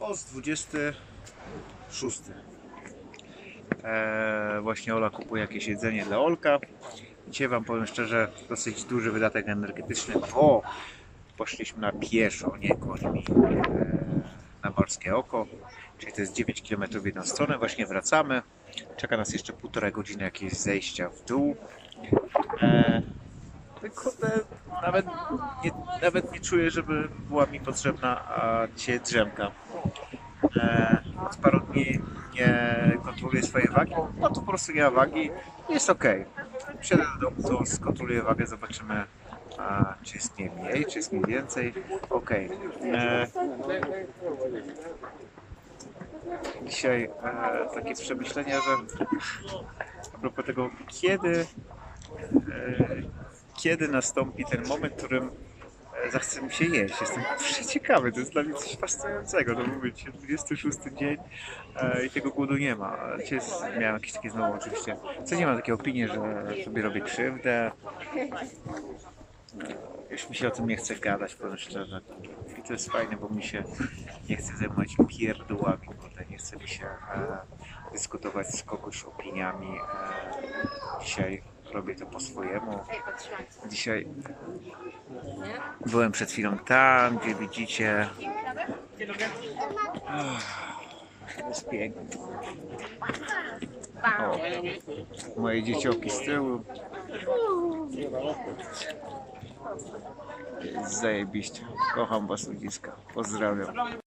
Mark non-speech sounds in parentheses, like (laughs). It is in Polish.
Post 26. Eee, właśnie Ola kupuje jakieś jedzenie dla Olka. Dzisiaj Wam powiem szczerze, dosyć duży wydatek energetyczny, bo poszliśmy na pieszo, nie końmi, eee, na Morskie Oko. Czyli to jest 9 km w jedną stronę. Właśnie wracamy. Czeka nas jeszcze półtora godziny jakieś zejścia w dół. Eee, nawet nie, nawet nie czuję, żeby była mi potrzebna a drzemka. E, od paru dni nie kontroluję swojej wagi, no to po prostu nie ma wagi, jest ok. Przyjadę do domu, to skontroluję wagę, zobaczymy a, czy jest mnie mniej, czy jest mi więcej. Ok. E, dzisiaj e, takie przemyślenia, że a propos tego, kiedy e, kiedy nastąpi ten moment, w którym e, zachce mi się jeść. Jestem (laughs) przeciekawy, to jest dla mnie coś fascynującego. To mówi dzisiaj 26 dzień e, i tego głodu nie ma. Jest, miałem jakieś takie znowu oczywiście. Co nie mam takiej opinii, że sobie robię krzywdę. Już mi się o tym nie chce gadać, powiem szczerze. I to jest fajne, bo mi się nie chce zajmować pierdółami, nie chce mi się e, dyskutować z kogoś opiniami. E, dzisiaj robię to po swojemu. Dzisiaj byłem przed chwilą tam, gdzie widzicie. Ach, Jest pięknie. O, moje dzieciaki z tyłu. Jest zajebiście. Kocham was ludziska. Pozdrawiam.